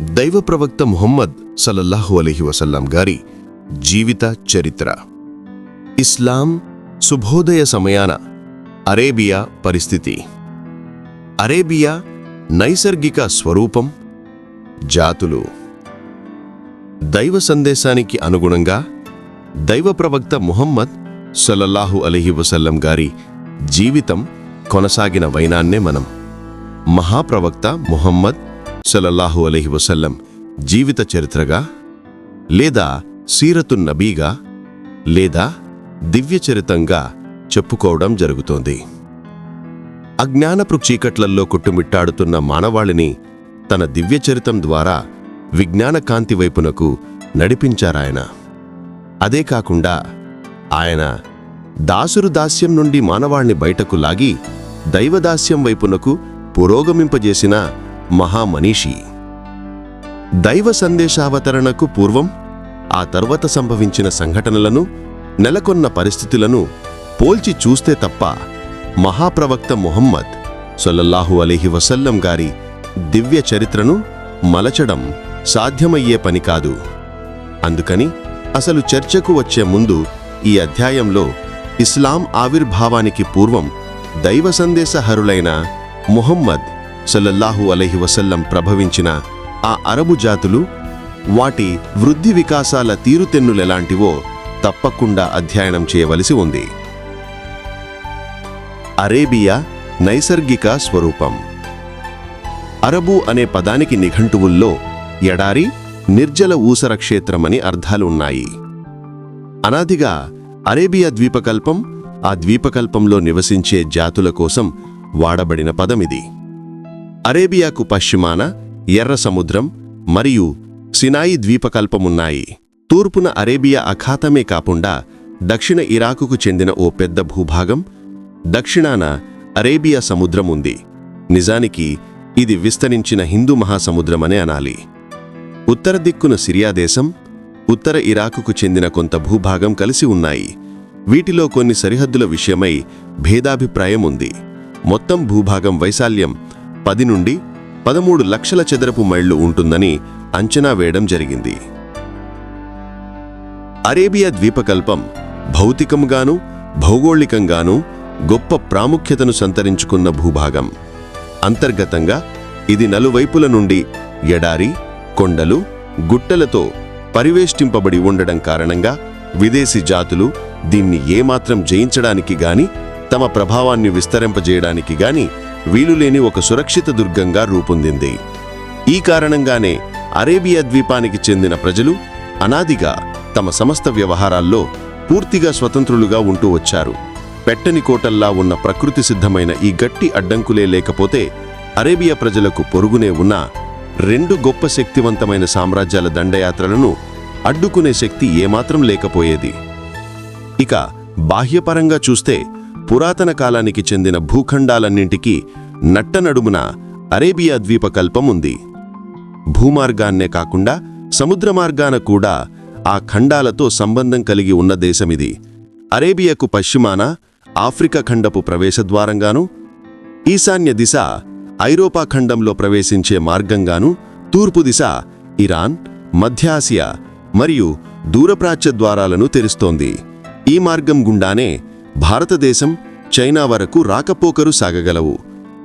దైవ ప్రవక్త ముహమ్మద్ సల్లల్లాహు అలీహి వసల్లం గారి జీవిత చరిత్ర. ఇస్లాం శుభోదయ సమయాన అరేబియా పరిస్థితి. అరేబియా నైసర్గిక స్వరూపం జాతులు. దైవ సందేశానికి అనుగుణంగా దైవ ప్రవక్త ముహమ్మద్ సల్లల్లాహు అలీహి వసల్లం గారి జీవితం కొనసాగిన వైనాన్నే మనం మహాప్రవక్త ముహమ్మద్ సలల్లాహు అలైహి వసల్లం జీవిత చరిత్రగా లేదా సీరతున్ నబీగా లేదా దివ్యచరితంగా చెప్పుకోవడం జరుగుతోంది. అజ్ఞానపు చీకట్లల్లో కొట్టుమిట్టాడుతున్న మానవాళిని తన దివ్యచరితం ద్వారా విజ్ఞాన కాంతి వైపునకు నడిపించారాయన. అదే కాకుండా ఆయన దాసురు దాస్యం నుండి మానవాణ్ణి బయటకు లాగి దైవదాస్యం వైపునకు పురోగమింపజేసిన మహామనీషి. దైవ సందేశావతరణకు పూర్వం ఆ తర్వాత సంభవించిన సంఘటనలను నెలకొన్న పరిస్థితులను పోల్చి చూస్తే తప్ప మహాప్రవక్త మొహమ్మద్ సొల్లల్లాహు అలీహి వసల్లం గారి దివ్య చరిత్రను మలచడం సాధ్యమయ్యే పని కాదు. అందుకని అసలు చర్చకు వచ్చే ముందు ఈ అధ్యాయంలో ఇస్లాం ఆవిర్భావానికి పూర్వం దైవ సందేశహరులైన మొహమ్మద్ సల్లల్లాహు అలహి వసల్లం ప్రభవించిన ఆ అరబు జాతులు వాటి వృద్ధి వికాసాల తీరుతెన్నులెలాంటివో తప్పకుండా అధ్యయనం చేయవలసి ఉంది. అరేబియా నైసర్గిక స్వరూపం. అరబు అనే పదానికి నిఘంటువుల్లో ఎడారి నిర్జల ఊసర క్షేత్రమని అర్థాలు ఉన్నాయి. అనాదిగా అరేబియా ద్వీపకల్పం ఆ ద్వీపకల్పంలో నివసించే జాతుల కోసం వాడబడిన పదమిది. అరేబియాకు పశ్చిమాన ఎర్ర సముద్రం మరియు సినాయి ద్వీపకల్పమున్నాయి. తూర్పున అరేబియా అఖాతమే కాకుండా దక్షిణ ఇరాకుకు చెందిన ఓ పెద్ద భూభాగం దక్షిణాన అరేబియా సముద్రం ఉంది నిజానికి ఇది విస్తరించిన హిందూ మహాసముద్రమనే అనాలి. ఉత్తర దిక్కున సిరియా దేశం ఉత్తర ఇరాకుకు చెందిన కొంత భూభాగం కలిసి ఉన్నాయి. వీటిలో కొన్ని సరిహద్దుల విషయమై భేదాభిప్రాయం ఉంది మొత్తం భూభాగం వైశాల్యం పది నుండి పదమూడు లక్షల చదరపు మైళ్ళు ఉంటుందని అంచనా వేయడం జరిగింది. అరేబియా ద్వీపకల్పం భౌతికంగానూ భౌగోళికంగానూ గొప్ప ప్రాముఖ్యతను సంతరించుకున్న భూభాగం. అంతర్గతంగా ఇది నలువైపుల నుండి ఎడారి కొండలు గుట్టలతో పరివేష్టింపబడి ఉండడం కారణంగా విదేశీ జాతులు దీన్ని ఏమాత్రం జయించడానికి గాని తమ ప్రభావాన్ని విస్తరింపజేయడానికి గాని వీలులేని ఒక సురక్షిత దుర్గంగా రూపొందింది. ఈ కారణంగానే అరేబియా ద్వీపానికి చెందిన ప్రజలు అనాదిగా తమ సమస్త వ్యవహారాల్లో పూర్తిగా స్వతంత్రులుగా ఉంటూ వచ్చారు. పెట్టని కోటల్లా ఉన్న ప్రకృతి సిద్ధమైన ఈ గట్టి అడ్డంకులే లేకపోతే అరేబియా ప్రజలకు పొరుగునే ఉన్న రెండు గొప్ప శక్తివంతమైన సామ్రాజ్యాల దండయాత్రలను అడ్డుకునే శక్తి ఏమాత్రం లేకపోయేది. ఇక బాహ్యపరంగా చూస్తే పురాతన కాలానికి చెందిన భూఖండాలన్నింటికీ నట్టనడుమున అరేబియా ద్వీపకల్పం ఉంది భూమార్గాన్నే కాకుండా సముద్ర మార్గాన కూడా ఆ ఖండాలతో సంబంధం కలిగి ఉన్న దేశమిది. అరేబియాకు పశ్చిమాన ఆఫ్రికా ఖండపు ప్రవేశద్వారంగాను ఈశాన్య దిశ ఐరోపా ఖండంలో ప్రవేశించే మార్గంగాను తూర్పు దిశ ఇరాన్ మధ్యాసియా మరియు దూరప్రాచ్య ద్వారాలను తెరుస్తోంది. ఈ మార్గం గుండానే భారతదేశం చైనా వరకు రాకపోకరు సాగగలవు.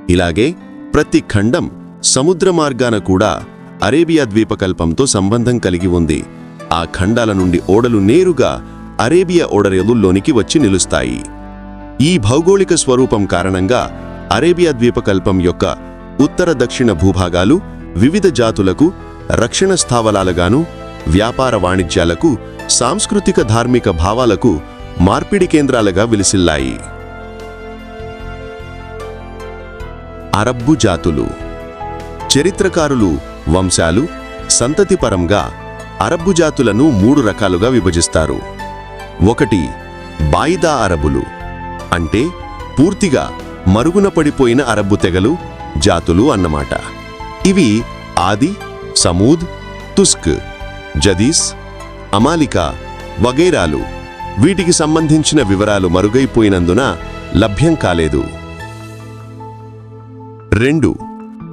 ఇలాగే ప్రతి ఖండం సముద్ర మార్గాన కూడా అరేబియా ద్వీపకల్పంతో సంబంధం కలిగి ఉంది. ఆ ఖండాల నుండి ఓడలు నేరుగా అరేబియా ఓడరేలుల్లోనికి వచ్చి నిలుస్తాయి. ఈ భౌగోళిక స్వరూపం కారణంగా అరేబియా ద్వీపకల్పం యొక్క ఉత్తర దక్షిణ భూభాగాలు వివిధ జాతులకు రక్షణ స్థావరాలుగాను వ్యాపార వాణిజ్యాలకు సాంస్కృతిక ధార్మిక భావాలకు మార్పిడి కేంద్రాలుగా విలిసిల్లాయి. అరబ్బు జాతులు చరిత్రకారులు వంశాలు సంతతిపరంగా అరబ్బు జాతులను మూడు రకాలుగా విభజిస్తారు. ఒకటి బాయిదా అరబులు అంటే పూర్తిగా మరుగున పడిపోయిన అరబ్బు తెగలు జాతులు అన్నమాట. ఇవి ఆది సమూద్ తుస్క్ జదీస్ అమాలిక వగైరాలు వీటికి సంబంధించిన వివరాలు మరుగైపోయినందున లభ్యం కాలేదు. రెండు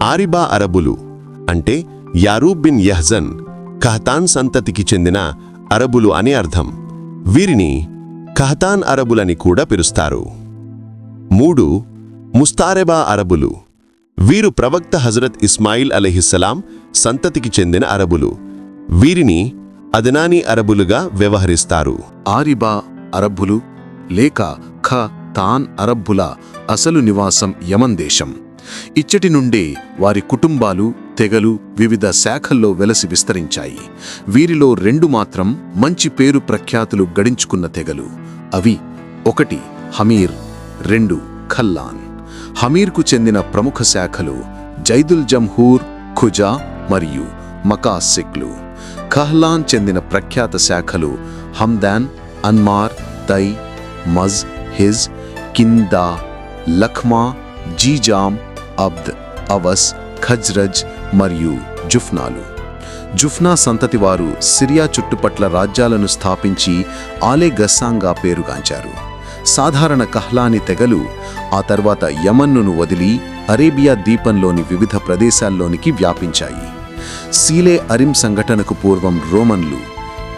ఆరిబా అరబులు అంటే యారూబ్ బిన్ యహ్జన్ కహతాన్ సంతతికి చెందిన అరబులు అని అర్థం. వీరిని కహతాన్ అరబులని కూడా పిలుస్తారు. మూడు ముస్తారెబా అరబులు వీరు ప్రవక్త హజరత్ ఇస్మాయిల్ అలహిస్సలాం సంతతికి చెందిన అరబులు. వీరిని అదనాని అరబులుగా వ్యవహరిస్తారు. ఆరిబా అరబ్బులు లేక ఖ తాన్ అరబ్బుల అసలు నివాసం యమన్ దేశం. ఇచ్చటి నుండే వారి కుటుంబాలు తెగలు వివిధ శాఖల్లో వెలసి విస్తరించాయి. వీరిలో రెండు మాత్రం మంచి పేరు ప్రఖ్యాతులు గడించుకున్న తెగలు. అవి ఒకటి హమీర్ రెండు ఖల్లాన్. హమీర్కు చెందిన ప్రముఖ శాఖలు జైదుల్ జంహూర్ ఖుజా మరియు మకాసిక్లు ఖహ్లాన్ చెందిన ప్రఖ్యాత శాఖలు హమ్దాన్ అన్మార్ తై మజ్ హిజ్ కిందా లఖ్మా జీజామ్ అబ్ద్ అవస్ ఖజ్రజ్ మరియు జుఫ్నాలు. జుఫ్నా సంతతి వారు సిరియా చుట్టుపట్ల రాజ్యాలను స్థాపించి ఆలే గస్సాంగా పేరుగాంచారు. సాధారణ కహ్లాని తెగలు ఆ తర్వాత యమన్నును వదిలి అరేబియా ద్వీపంలోని వివిధ ప్రదేశాల్లోనికి వ్యాపించాయి. సీలే అరిమ్ సంఘటనకు పూర్వం రోమన్లు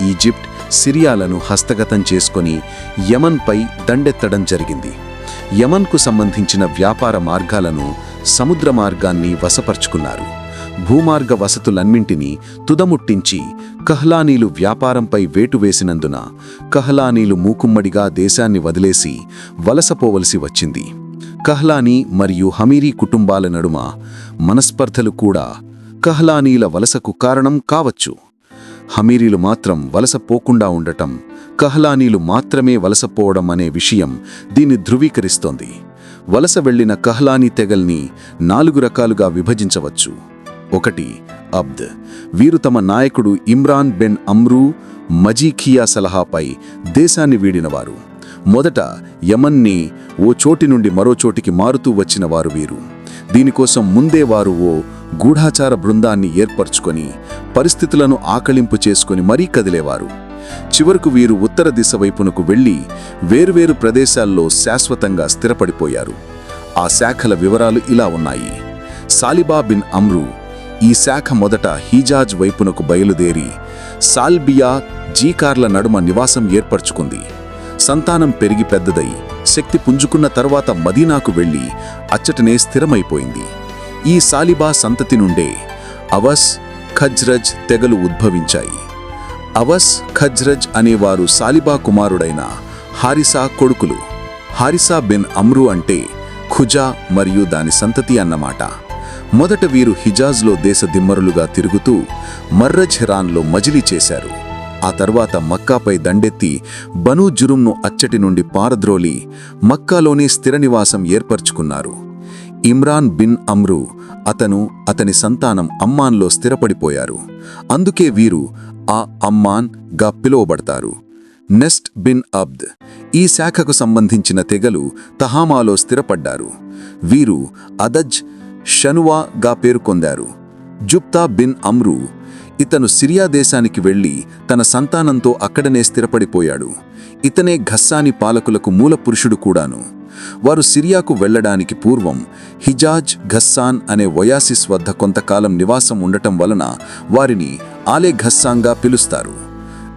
ఈజిప్ట్ సిరియాలను హస్తగతం చేసుకొని యమన్పై దండెత్తడం జరిగింది. యమన్కు సంబంధించిన వ్యాపార మార్గాలను సముద్ర మార్గాన్ని వశపరుచుకున్నారు. భూమార్గ వసతులన్నింటినీ తుదముట్టించి కహ్లానీలు వ్యాపారంపై వేటు వేసినందున కహ్లానీలు మూకుమ్మడిగా దేశాన్ని వదిలేసి వలసపోవలసి వచ్చింది. కహ్లానీ మరియు హమీరీ కుటుంబాల నడుమ మనస్పర్ధలు కూడా కహ్లానీల వలసకు కారణం కావచ్చు. హమీరీలు మాత్రం వలస పోకుండా ఉండటం కహ్లానీలు మాత్రమే వలసపోవడం అనే విషయం దీన్ని ధృవీకరిస్తోంది. వలస వెళ్ళిన కహ్లానీ తెగల్ని నాలుగు రకాలుగా విభజించవచ్చు. ఒకటి అబ్ద్. వీరు తమ నాయకుడు ఇమ్రాన్ బెన్ అమ్రూ మజీఖియా సలహాపై దేశాన్ని వీడినవారు. మొదట యమన్ని ఓ చోటి నుండి మరో చోటికి మారుతూ వచ్చిన వారు వీరు. దీనికోసం ముందే వారు ఓ గూఢాచార బృందాన్ని ఏర్పరచుకొని పరిస్థితులను ఆకళింపు చేసుకుని మరీ కదిలేవారు. చివరకు వీరు ఉత్తర దిశ వైపునకు వెళ్ళి వేర్వేరు ప్రదేశాల్లో శాశ్వతంగా స్థిరపడిపోయారు. ఆ శాఖల వివరాలు ఇలా ఉన్నాయి. సాలిబా బిన్ అమ్రు ఈ శాఖ మొదట హీజాజ్ వైపునకు బయలుదేరి సాల్బియా జీకార్ల నడుమ నివాసం ఏర్పరచుకుంది. సంతానం పెరిగి పెద్దదై శక్తి పుంజుకున్న తర్వాత మదీనాకు వెళ్ళి అచ్చటనే స్థిరమైపోయింది. ఈ సాలిబా సంతతి నుండే అవస్ ఖజ్రజ్ తెగలు ఉద్భవించాయి. అవస్ ఖజ్రజ్ అనేవారు సాలిబా కుమారుడైన హారిసా కొడుకులు. హారిసా బిన్ అమ్రు అంటే ఖుజా మరియు దాని సంతతి అన్నమాట. మొదట వీరు హిజాజ్లో దేశ దిమ్మరులుగా తిరుగుతూ మర్రజ్ హెరాన్లో మజిలీ చేశారు. ఆ తర్వాత మక్కాపై దండెత్తి బనూ జురుంను అచ్చటి నుండి పారద్రోలి మక్కాలోనే స్థిర నివాసం ఏర్పరచుకున్నారు. ఇమ్రాన్ బిన్ అమ్రు అతను అతని సంతానం అమ్మాన్లో స్థిరపడిపోయారు. అందుకే వీరు ఆ అమ్మాన్గా పిలువబడతారు. నెస్ట్ బిన్ అబ్ద్ ఈ శాఖకు సంబంధించిన తెగలు తహామాలో స్థిరపడ్డారు. వీరు అదజ్ షనువా గా పేరుకొందారు జుప్తా బిన్ అమ్రు ఇతను సిరియా దేశానికి వెళ్ళి తన సంతానంతో అక్కడనే స్థిరపడిపోయాడు. ఇతనే ఘస్సాని పాలకులకు మూల పురుషుడు కూడాను. వారు సిరియాకు వెళ్ళడానికి పూర్వం హిజాజ్ ఘస్సాన్ అనే వయాసిస్ వద్ద కొంతకాలం నివాసం ఉండటం వలన వారిని ఆలే ఘస్సాంగా పిలుస్తారు.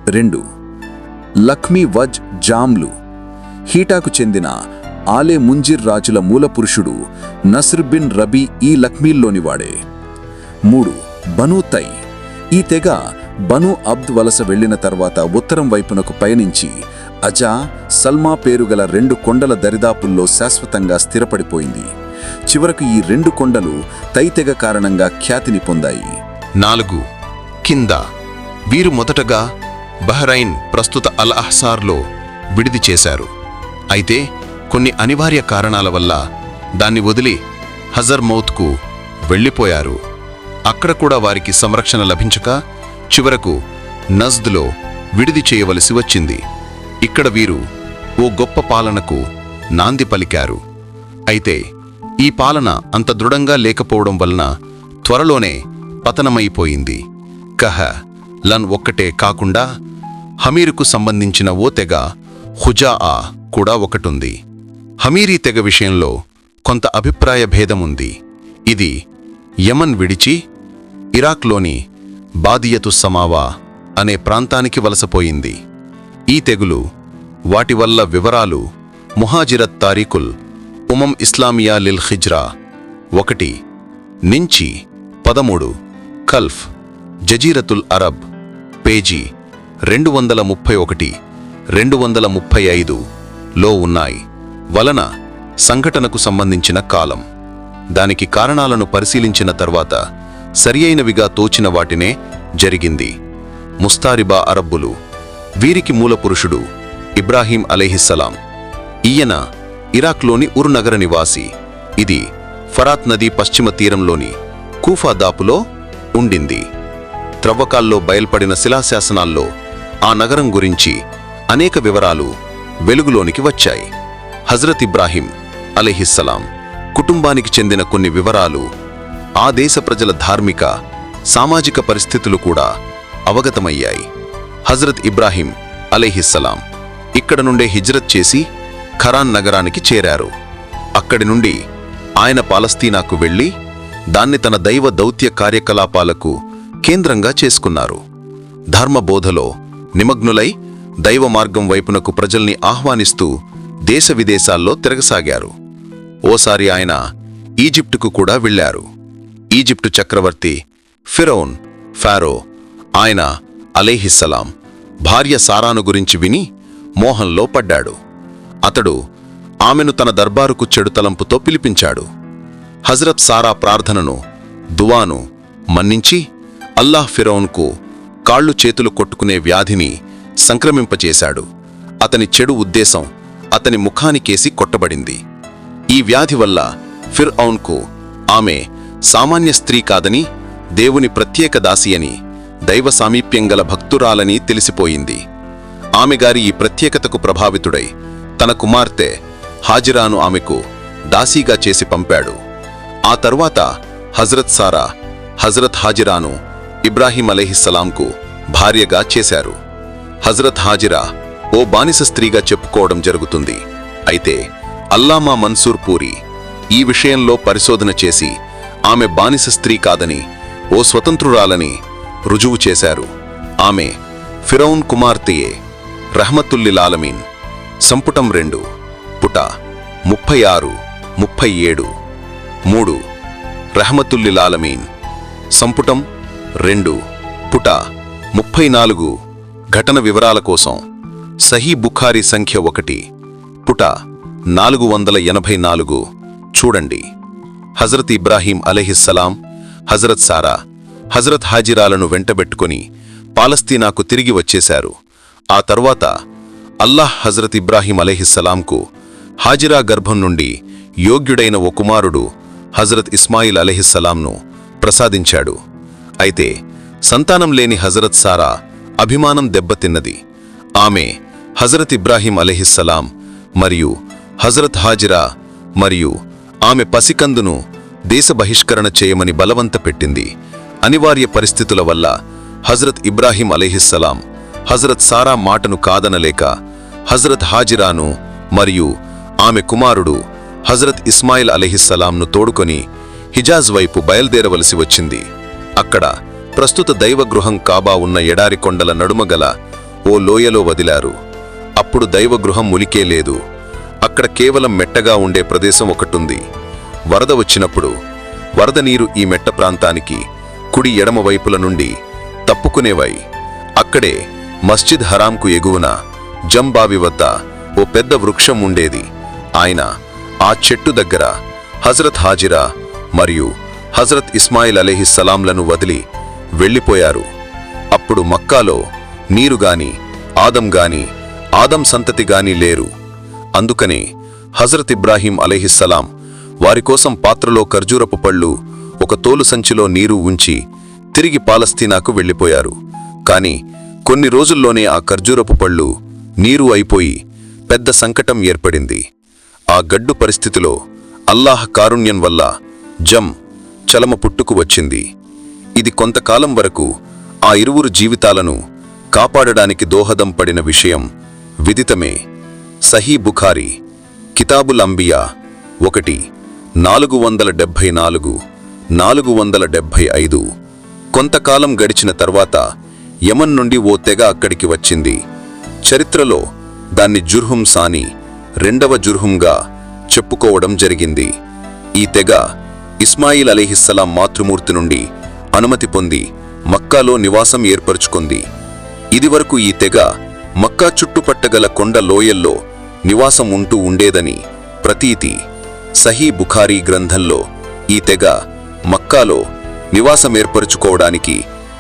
రెండు లక్మీ వజ్ జామ్లు. హీటాకు చెందిన ఆలే ముంజిర్ రాజుల మూలపురుషుడు నస్ర్ బిన్ రబీ ఈ లక్ష్మీల్లోనివాడే మూడు బనూ తై. ఈ తెగ బను అబ్ద్ వలస వెళ్ళిన తర్వాత ఉత్తరం వైపునకు పయనించి అజా సల్మా పేరుగల రెండు కొండల దరిదాపుల్లో శాశ్వతంగా స్థిరపడిపోయింది. చివరకు ఈ రెండు కొండలు తైతెగ కారణంగా ఖ్యాతిని పొందాయి. నాలుగు. కింద. వీరు మొదటగా బహ్రైన్ ప్రస్తుత అల్ అహ్సార్లో విడిది చేశారు. అయితే కొన్ని అనివార్య కారణాల వల్ల దాన్ని వదిలి హజర్ మౌత్కు వెళ్ళిపోయారు. అక్కడ కూడా వారికి సంరక్షణ లభించక చివరకు నజ్ద్లో విడిది చేయవలసి వచ్చింది. ఇక్కడ వీరు ఓ గొప్ప పాలనకు నాంది పలికారు. అయితే ఈ పాలన అంత దృఢంగా లేకపోవడం వలన త్వరలోనే పతనమైపోయింది. కహ లన్ ఒక్కటే కాకుండా హమీరుకు సంబంధించిన ఓ తెగ హుజా ఆ కూడా ఒకటుంది. హమీరీ తెగ విషయంలో కొంత అభిప్రాయ భేదముంది. ఇది యమన్ విడిచి ఇరాక్లోని బాదియతు సమావా అనే ప్రాంతానికి వలసపోయింది. ఈ తెగులు వాటి వల్ల వివరాలు ముహాజిరత్ తారీకుల్ ఉమం ఇస్లామియా లిల్ హిజ్రా ఒకటి నుంచి పదమూడు కల్ఫ్ జజీరతుల్ అరబ్ పేజీ రెండు వందల ముప్పై ఒకటి రెండు వందల ముప్పై ఐదు లో ఉన్నాయి. వలన సంఘటనకు సంబంధించిన కాలం. దానికి కారణాలను పరిశీలించిన తర్వాత సరియైనవిగా తోచిన వాటినే జరిగింది. ముస్తారిబా అరబ్బులు. వీరికి మూలపురుషుడు ఇబ్రాహీం అలైహిస్సలాం ఈయన ఇరాక్లోని ఉరునగర నివాసి. ఇది ఫరాత్ నదీ పశ్చిమ తీరంలోని కూఫా దాపులో ఉండింది. త్రవ్వకాల్లో బయల్పడిన శిలాశాసనాల్లో ఆ నగరం గురించి అనేక వివరాలు వెలుగులోనికి వచ్చాయి. హజ్రత్ ఇబ్రాహీం అలీహిస్సలాం కుటుంబానికి చెందిన కొన్ని వివరాలు ఆ దేశ ప్రజల ధార్మిక సామాజిక పరిస్థితులు కూడా అవగతమయ్యాయి. హజ్రత్ ఇబ్రాహీం అలైహిస్సలాం ఇక్కడ నుండే హిజ్రత్ చేసి ఖరాన్ నగరానికి చేరారు. అక్కడి నుండి ఆయన పాలస్తీనాకు వెళ్ళి దాన్ని తన దైవ దౌత్య కార్యకలాపాలకు కేంద్రంగా చేసుకున్నారు. ధర్మబోధలో నిమగ్నులై దైవ మార్గం వైపునకు ప్రజల్ని ఆహ్వానిస్తూ దేశ విదేశాల్లో తిరగసాగారు. ఓసారి ఆయన ఈజిప్టుకు కూడా వెళ్ళారు. ఈజిప్టు చక్రవర్తి ఫిరౌన్ ఫారో ఆయన అలేహిస్సలాం భార్య సారాను గురించి విని మోహంలో పడ్డాడు. అతడు ఆమెను తన దర్బారుకు చెడు తలంపుతో పిలిపించాడు. హజరత్ సారా ప్రార్థనను దువాను మన్నించి అల్లాహ్ ఫిరౌన్కు కాళ్ళు చేతులు కొట్టుకునే వ్యాధిని సంక్రమింపచేశాడు అతని చెడు ఉద్దేశం అతని ముఖానికేసి కొట్టబడింది. ఈ వ్యాధి వల్ల ఫిర్ఔన్కు ఆమె సామాన్య స్త్రీ కాదని దేవుని ప్రత్యేక దాసి అని దైవ సామీప్యం గల భక్తురాలని తెలిసిపోయింది. ఆమె గారి ఈ ప్రత్యేకతకు ప్రభావితుడై తన కుమార్తె హాజిరాను ఆమెకు దాసీగా చేసి పంపాడు. ఆ తర్వాత హజరత్ సారా హజరత్ హాజిరాను ఇబ్రాహీం అలెహిస్సలాంకు భార్యగా చేశారు. హజరత్ హాజిరా ఓ బానిస స్త్రీగా చెప్పుకోవడం జరుగుతుంది. అయితే అల్లామా మన్సూర్ పూరి ఈ విషయంలో పరిశోధన చేసి ఆమె బానిస స్త్రీ కాదని ఓ స్వతంత్రురాలని రుజువు చేశారు. ఆమె ఫిరౌన్ కుమార్తెయే రహమతుల్లిలాలమీన్ సంపుటం రెండు పుట ముప్పై ఆరు ముప్పై ఏడు మూడు రహమతుల్లిలాలమీన్ సంపుటం రెండు పుట ముప్పై నాలుగు ఘటన వివరాల కోసం సహీ బుఖారీ సంఖ్య ఒకటి పుట నాలుగు వందల ఎనభై నాలుగు. చూడండి. హజరత్ ఇబ్రాహీం అలెహిస్సలాం హజరత్ సారా హజరత్ హాజిరాలను వెంటబెట్టుకుని పాలస్తీనాకు తిరిగి వచ్చేశారు. ఆ తర్వాత అల్లాహ్ హజరత్ ఇబ్రాహీం అలెహిస్సలాంకు హాజిరా గర్భం నుండి యోగ్యుడైన ఓ కుమారుడు హజరత్ ఇస్మాయిల్ అలెహిస్సలాంను ప్రసాదించాడు. అయితే సంతానం లేని హజరత్ సారా అభిమానం దెబ్బతిన్నది. ఆమె హజరత్ ఇబ్రాహీం అలెహిస్సలాం మరియు హజరత్ హాజిరా మరియు ఆమె పసికందును దేశ బహిష్కరణ చేయమని బలవంత పెట్టింది. అనివార్య పరిస్థితుల వల్ల హజరత్ ఇబ్రాహీం అలీహిస్సలాం హజరత్ సారా మాటను కాదనలేక హజరత్ హాజిరాను మరియు ఆమె కుమారుడు హజరత్ ఇస్మాయిల్ అలీహిస్సలాంను తోడుకొని హిజాజ్ వైపు బయలుదేరవలసి వచ్చింది. అక్కడ ప్రస్తుత దైవగృహం కాబా ఉన్న ఎడారి కొండల నడుమగల ఓ లోయలో వదిలారు. అప్పుడు దైవగృహం ములికే లేదు. అక్కడ కేవలం మెట్టగా ఉండే ప్రదేశం ఒకటుంది. వరద వచ్చినప్పుడు వరద నీరు ఈ మెట్ట ప్రాంతానికి కుడి ఎడమ వైపుల నుండి తప్పుకునేవై అక్కడే మస్జిద్ హరాంకు ఎగువన జంబావి వద్ద ఓ పెద్ద వృక్షం ఉండేది. ఆయన ఆ చెట్టు దగ్గర హజరత్ హాజిరా మరియు హజరత్ ఇస్మాయిల్ అలీహిస్సలాంలను వదిలి వెళ్ళిపోయారు. అప్పుడు మక్కాలో నీరు గాని ఆదం గాని ఆదం సంతతి గాని లేరు. అందుకనే హజరత్ ఇబ్రాహీం అలీహిస్సలాం వారి కోసం పాత్రలో ఖర్జూరపు పళ్ళు ఒక తోలు సంచిలో నీరు ఉంచి తిరిగి పాలస్తీనాకు వెళ్ళిపోయారు. కాని కొన్ని రోజుల్లోనే ఆ ఖర్జూరపు పళ్ళు నీరు అయిపోయి పెద్ద సంకటం ఏర్పడింది. ఆ గడ్డు పరిస్థితిలో అల్లాహ్ కారుణ్యం వల్ల జం చలమ పుట్టుకు వచ్చింది. ఇది కొంతకాలం వరకు ఆ ఇరువురు జీవితాలను కాపాడడానికి దోహదం పడిన విషయం విదితమే. సహీ బుఖారి కితాబుల్ అంబియా ఒకటి నాలుగు వందల డెబ్భై నాలుగు నాలుగు వందల డెబ్భై ఐదు. కొంతకాలం గడిచిన తర్వాత యమన్ నుండి ఓ తెగ అక్కడికి వచ్చింది. చరిత్రలో దాన్ని జుర్హుం సాని రెండవ జుర్హుంగా చెప్పుకోవడం జరిగింది. ఈ తెగ ఇస్మాయిల్ అలీహిస్సలాం మాతృమూర్తి నుండి అనుమతి పొంది మక్కాలో నివాసం ఏర్పరుచుకుంది. ఇదివరకు ఈ తెగ మక్కా చుట్టుపట్టగల కొండ లోయల్లో నివాసం ఉంటూ ఉండేదని ప్రతీతి సహీ బుఖారీ గ్రంథంలో ఈ తెగ మక్కాలో నివాసం ఏర్పరుచుకోవడానికి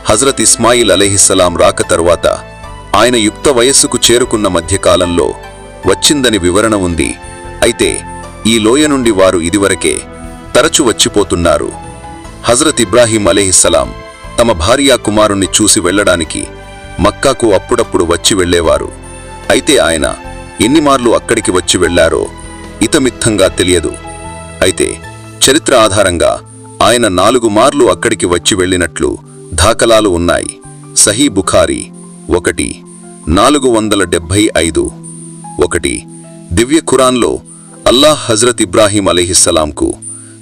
హజరత్ ఇస్మాయిల్ అలహిస్సలాం రాక తరువాత ఆయన యుక్త వయస్సుకు చేరుకున్న మధ్యకాలంలో వచ్చిందని వివరణ ఉంది. అయితే ఈ లోయ నుండి వారు ఇదివరకే తరచు వచ్చిపోతున్నారు. హజరత్ ఇబ్రాహీం అలెహిస్సలాం తమ భార్యా కుమారుణ్ణి చూసి వెళ్ళడానికి మక్కాకు అప్పుడప్పుడు వచ్చి వెళ్ళేవారు. అయితే ఆయన ఎన్నిమార్లు అక్కడికి వచ్చి వెళ్ళారో ఇతమిత్తంగా తెలియదు. అయితే చరిత్ర ఆధారంగా ఆయన నాలుగు మార్లు అక్కడికి వచ్చి వెళ్ళినట్లు దాఖలాలు ఉన్నాయి. సహీ బుఖారీ ఒకటి నాలుగు వందల డెబ్భై ఐదు. ఒకటి దివ్య ఖురాన్లో అల్లాహ్ హజరత్ ఇబ్రాహీం అలీహిస్సలాంకు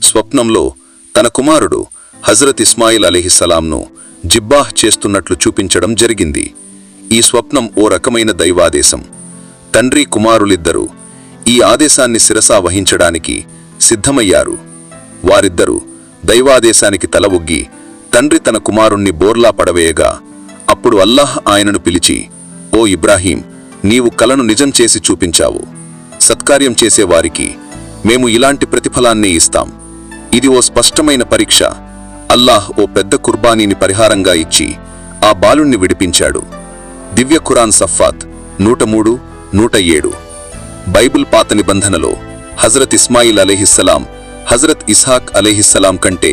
స్వప్నంలో తన కుమారుడు హజరత్ ఇస్మాయిల్ అలీహిస్సలాంను జిబ్బాహ్ చేస్తున్నట్లు చూపించడం జరిగింది. ఈ స్వప్నం ఓ రకమైన దైవాదేశం. తండ్రి కుమారులిద్దరూ ఈ ఆదేశాన్ని శిరసా వహించడానికి సిద్ధమయ్యారు. వారిద్దరూ దైవాదేశానికి తల ఒగ్గి తండ్రి తన కుమారుణ్ణి బోర్లా పడవేయగా అప్పుడు అల్లాహ్ ఆయనను పిలిచి ఓ ఇబ్రాహీం నీవు కలను నిజం చేసి చూపించావు. సత్కార్యం చేసేవారికి మేము ఇలాంటి ప్రతిఫలాన్నే ఇస్తాం. ఇది ఓ స్పష్టమైన పరీక్ష. అల్లాహ్ ఓ పెద్ద కుర్బానీని పరిహారంగా ఇచ్చి ఆ బాలుణ్ణి విడిపించాడు. దివ్య ఖురాన్ సఫాత్ నూట మూడు నూట ఏడు బైబుల్ పాత నిబంధనలో హజరత్ ఇస్మాయిల్ అలీహిస్సలాం హజరత్ ఇస్హాక్ అలీహిస్సలాం కంటే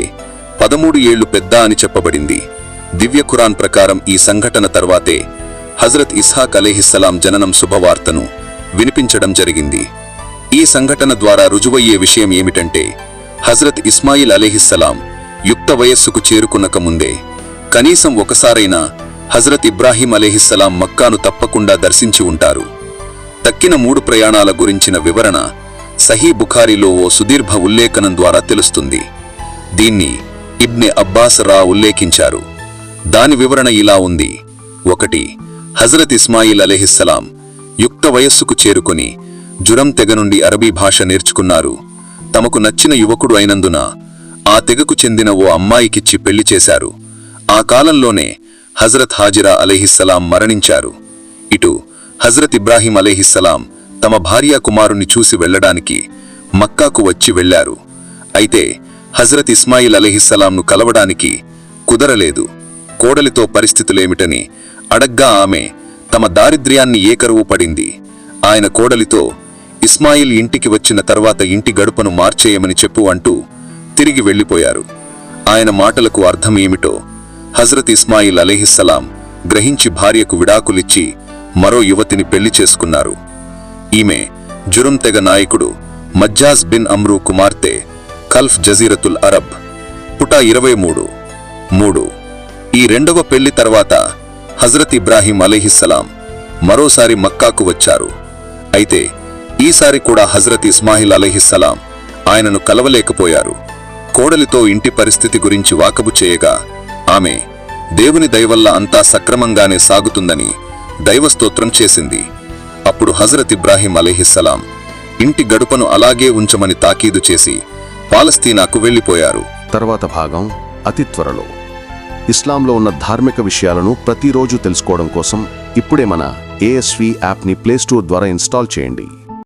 పదమూడు ఏళ్ళు పెద్ద అని చెప్పబడింది. దివ్య ఖురాన్ ప్రకారం ఈ సంఘటన తర్వాతే హజరత్ ఇస్హాక్ అలీహిస్సలాం జననం శుభవార్తను వినిపించడం జరిగింది. ఈ సంఘటన ద్వారా రుజువయ్యే విషయం ఏమిటంటే హజరత్ ఇస్మాయిల్ అలీహిస్సలాం యుక్త వయస్సుకు చేరుకునక ముందే కనీసం ఒకసారైనా హజరత్ ఇబ్రాహీం అలీహిస్సలాం మక్కాను తప్పకుండా దర్శించి ఉంటారు. తక్కిన మూడు ప్రయాణాల గురించిన వివరణ సహీ బుఖారిలో ఓ సుదీర్ఘ ఉల్లేఖనం ద్వారా తెలుస్తుంది. దీన్ని ఇబ్నె అబ్బాస్ రా ఉల్లేఖించారు. దాని వివరణ ఇలా ఉంది. ఒకటి హజరత్ ఇస్మాయిల్ అలెహిస్సలాం యుక్త వయస్సుకు చేరుకుని జురం తెగ నుండి అరబీ భాష నేర్చుకున్నారు. తమకు నచ్చిన యువకుడు అయినందున ఆ తెగకు చెందిన ఓ అమ్మాయికిచ్చి పెళ్ళి చేశారు. ఆ కాలంలోనే హజరత్ హాజిరా అలెహిస్సలాం మరణించారు. ఇటు హజరత్ ఇబ్రాహీం అలీహిస్సలాం తమ భార్య కుమారుణ్ణి చూసి వెళ్ళడానికి మక్కాకు వచ్చి వెళ్ళారు అయితే హజరత్ ఇస్మాయిల్ అలీహిస్సలాంను కలవడానికి కుదరలేదు. కోడలితో పరిస్థితులేమిటని అడగ్గా ఆమె తమ దారిద్ర్యాన్ని ఏకరువు పడింది. ఆయన కోడలితో ఇస్మాయిల్ ఇంటికి వచ్చిన తర్వాత ఇంటి గడుపను మార్చేయమని చెప్పు అంటూ తిరిగి వెళ్ళిపోయారు. ఆయన మాటలకు అర్థం ఏమిటో హజరత్ ఇస్మాయిల్ అలీహిస్సలాం గ్రహించి భార్యకు విడాకులిచ్చి మరో యువతిని పెళ్ళి చేసుకున్నారు. ఈమె జురం తెగ నాయకుడు మజ్జాజ్ బిన్ అమ్రూ కుమార్తె కల్ఫ్ జజీరతుల్ అరబ్ పుట ఇరవై మూడు. మూడు. ఈ రెండవ పెళ్ళి తర్వాత హజరత్ ఇబ్రాహీం అలీహిస్సలాం మరోసారి మక్కాకు వచ్చారు. అయితే ఈసారి కూడా హజరత్ ఇస్మాయిల్ అలీహిస్సలాం ఆయనను కలవలేకపోయారు. కోడలితో ఇంటి పరిస్థితి గురించి వాకబు చేయగా ఆమె దేవుని దయవల్ల అంతా సక్రమంగానే సాగుతుందని దైవస్తోత్రం చేసింది. అప్పుడు హజరత్ ఇబ్రాహీం అలీహిస్సలాం ఇంటి గడుపను అలాగే ఉంచమని తాకీదు చేసి పాలస్తీనాకు వెళ్ళిపోయారు. తర్వాత భాగం అతి త్వరలో. ఇస్లాంలో ఉన్న ధార్మిక విషయాలను ప్రతిరోజు తెలుసుకోవడం కోసం ఇప్పుడే మన ఏఎస్వి యాప్ని ప్లేస్టోర్ ద్వారా ఇన్స్టాల్ చేయండి.